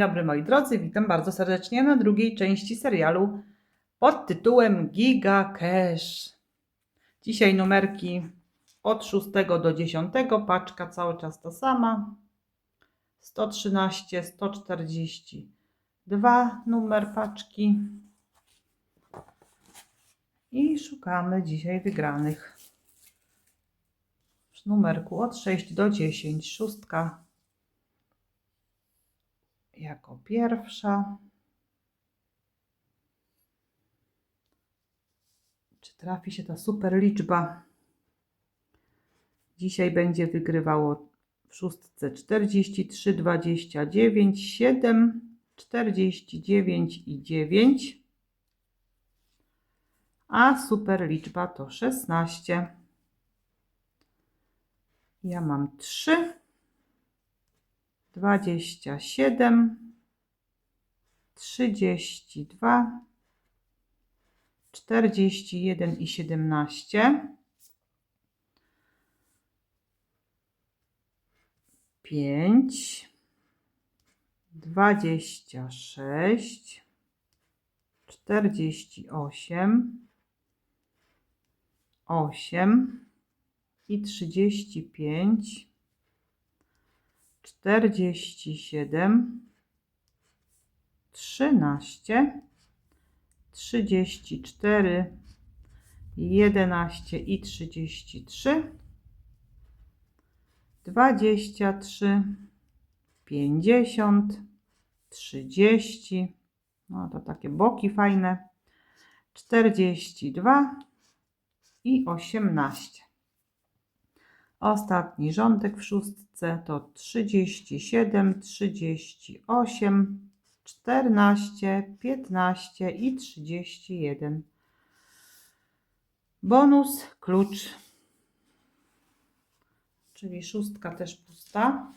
dobry moi drodzy, witam bardzo serdecznie na drugiej części serialu pod tytułem Giga Cash. Dzisiaj numerki od 6 do 10, paczka cały czas ta sama. 113, 142 numer paczki. I szukamy dzisiaj wygranych. W numerku od 6 do 10, szóstka jako pierwsza. Czy trafi się ta super liczba? Dzisiaj będzie wygrywało w szóstce 43, 29, 7, 49 i 9. A super liczba to 16. Ja mam 3 dwadzieścia siedem, trzydzieści dwa, czterdzieści jeden i siedemnaście, pięć, dwadzieścia sześć, czterdzieści osiem, osiem i trzydzieści pięć czterdzieści siedem, trzynaście, trzydzieści cztery, jedenaście i trzydzieści trzy, dwadzieścia trzy, pięćdziesiąt, trzydzieści, no to takie boki fajne, czterdzieści dwa i osiemnaście. Ostatni rządek w szóstce to 37, 38, 14, 15 i 31. Bonus, klucz, czyli szóstka też pusta.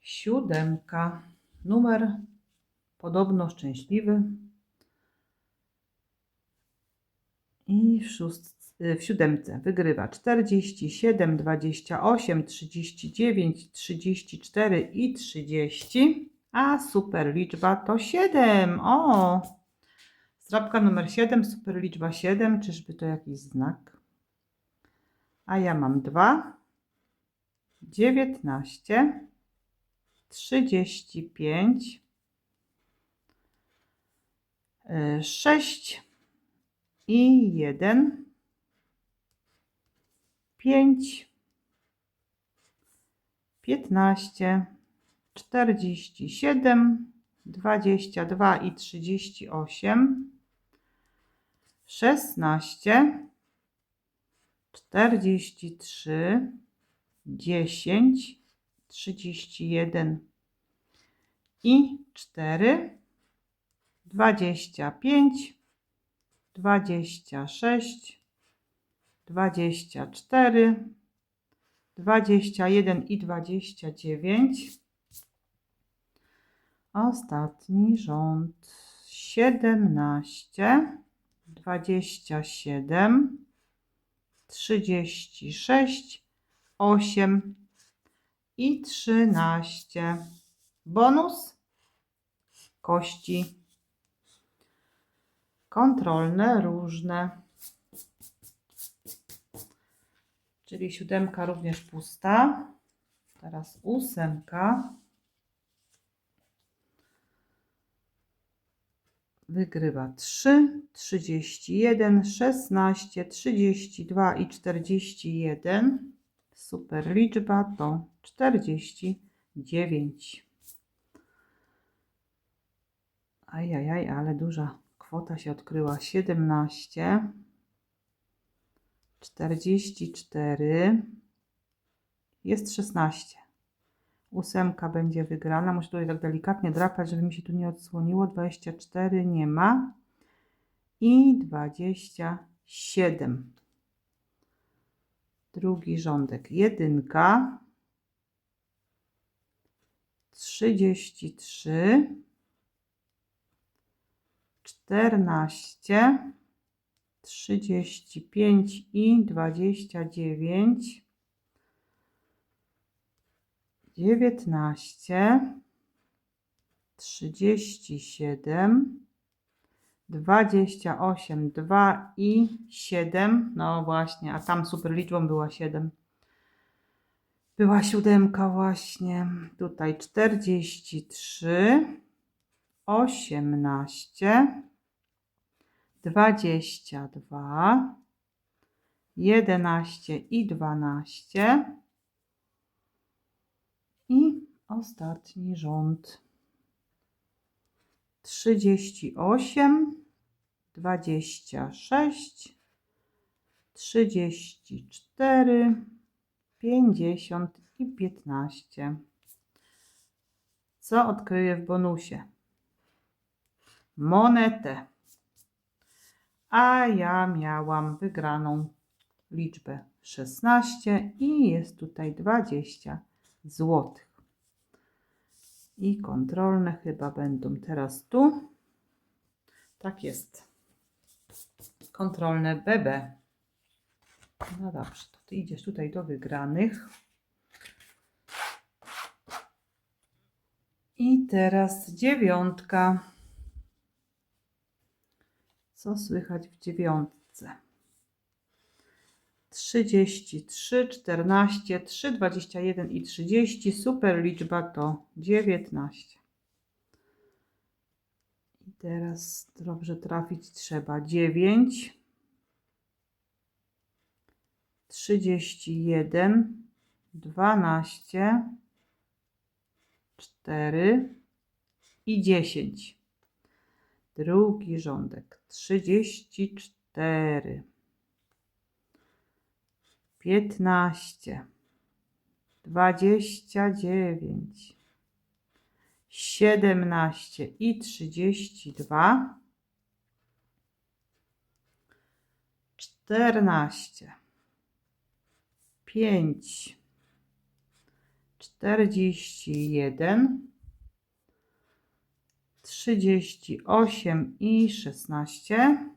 Siódemka, numer podobno szczęśliwy. I w, szóst, w siódemce wygrywa 47, 28, 39, 34 i 30. A super liczba to 7. O! Zdrabka numer 7, super liczba 7. Czyżby to jakiś znak? A ja mam 2, 19, 35, 6 i jeden, pięć, piętnaście, czterdzieści siedem, dwadzieścia dwa i trzydzieści osiem, szesnaście, czterdzieści trzy, dziesięć, trzydzieści jeden. I cztery, dwadzieścia pięć dwadzieścia sześć, dwadzieścia cztery, dwadzieścia jeden i dwadzieścia dziewięć. Ostatni rząd siedemnaście, dwadzieścia siedem, trzydzieści sześć, osiem i trzynaście. Bonus kości kontrolne, różne. Czyli siódemka również pusta. Teraz ósemka. Wygrywa 3, 31, 16, 32 i 41. Super liczba to 49. Ajajaj, ale duża kwota się odkryła 17, 44, jest 16. Ósemka będzie wygrana. Muszę tutaj tak delikatnie drapać, żeby mi się tu nie odsłoniło. 24 nie ma. I 27. Drugi rządek. Jedynka. 33 czternaście, trzydzieści pięć i dwadzieścia dziewięć, dziewiętnaście, trzydzieści siedem, dwadzieścia osiem, dwa i siedem. No właśnie, a tam super liczbą była siedem. Była siódemka właśnie. Tutaj czterdzieści trzy, osiemnaście, dwadzieścia dwa, jedenaście i dwanaście. I ostatni rząd. 38, 26, 34, 50 i 15. Co odkryję w bonusie? Monetę. A ja miałam wygraną liczbę 16 i jest tutaj 20 złotych. I kontrolne chyba będą teraz tu. Tak jest. Kontrolne BB. No dobrze, to ty idziesz tutaj do wygranych. I teraz dziewiątka. Co słychać w dziewiątce? 33, 14, 3, 21 i 30. Super liczba to 19. I teraz dobrze trafić trzeba 9, 31, 12, 4 i 10. Drugi rządek 34 piętnaście, dwadzieścia dziewięć, siedemnaście i trzydzieści dwa, czternaście, pięć, czterdzieści jeden, trzydzieści osiem i szesnaście.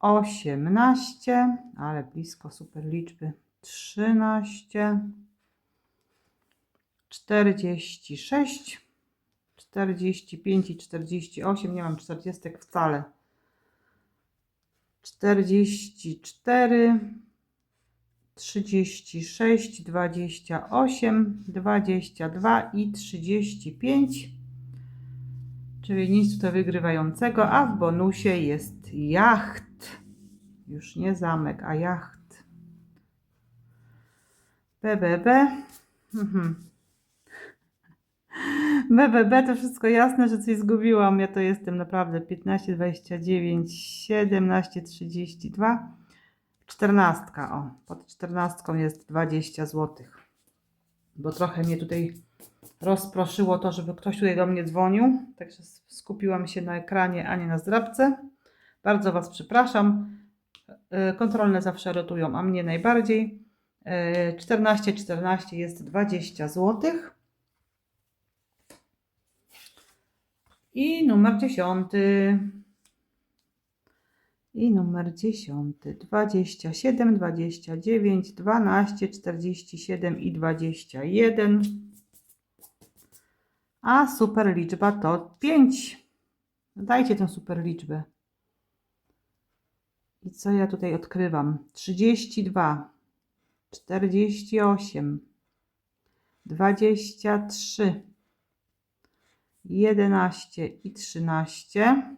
18, ale blisko super liczby. 13, 46, 45 i 48. Nie mam 40 wcale. 44, 36, 28, 22 i 35. Czyli nic tutaj wygrywającego, a w bonusie jest jacht. Już nie zamek, a jacht. BBB. Mhm. BBB to wszystko jasne, że coś zgubiłam. Ja to jestem naprawdę 15, 29, 17, 32. 14. O, pod 14 jest 20 zł. Bo trochę mnie tutaj rozproszyło to, żeby ktoś tutaj do mnie dzwonił. Także skupiłam się na ekranie, a nie na zdrabce. Bardzo Was przepraszam. E, kontrolne zawsze rotują, a mnie najbardziej. 14, 14 jest 20 zł. I numer 10. I numer 10. 27, 29, 12, 47 i 21. A super liczba to 5. Dajcie tę super liczbę. I co ja tutaj odkrywam? 32, 48, 23, 11 i 13.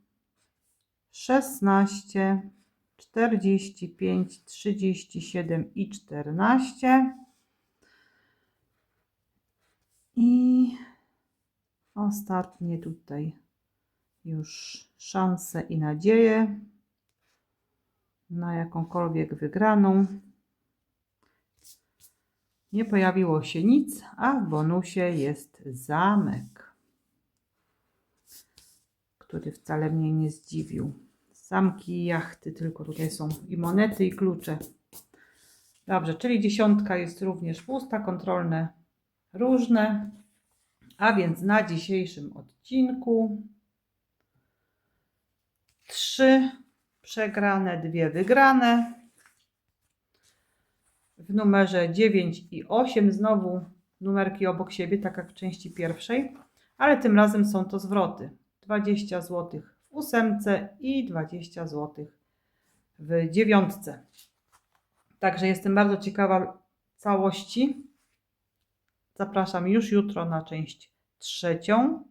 szesnaście, czterdzieści pięć, trzydzieści siedem i czternaście. I ostatnie tutaj już szanse i nadzieje na jakąkolwiek wygraną. Nie pojawiło się nic, a w bonusie jest zamek, który wcale mnie nie zdziwił. Zamki jachty, tylko tutaj są i monety, i klucze. Dobrze, czyli dziesiątka jest również pusta, kontrolne różne. A więc na dzisiejszym odcinku trzy przegrane, dwie wygrane. W numerze 9 i 8 znowu numerki obok siebie, tak jak w części pierwszej, ale tym razem są to zwroty. 20 zł w ósemce i 20 zł w dziewiątce. Także jestem bardzo ciekawa całości. Zapraszam już jutro na część trzecią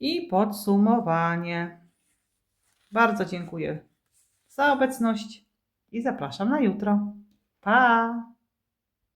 i podsumowanie. Bardzo dziękuję za obecność i zapraszam na jutro. Pa!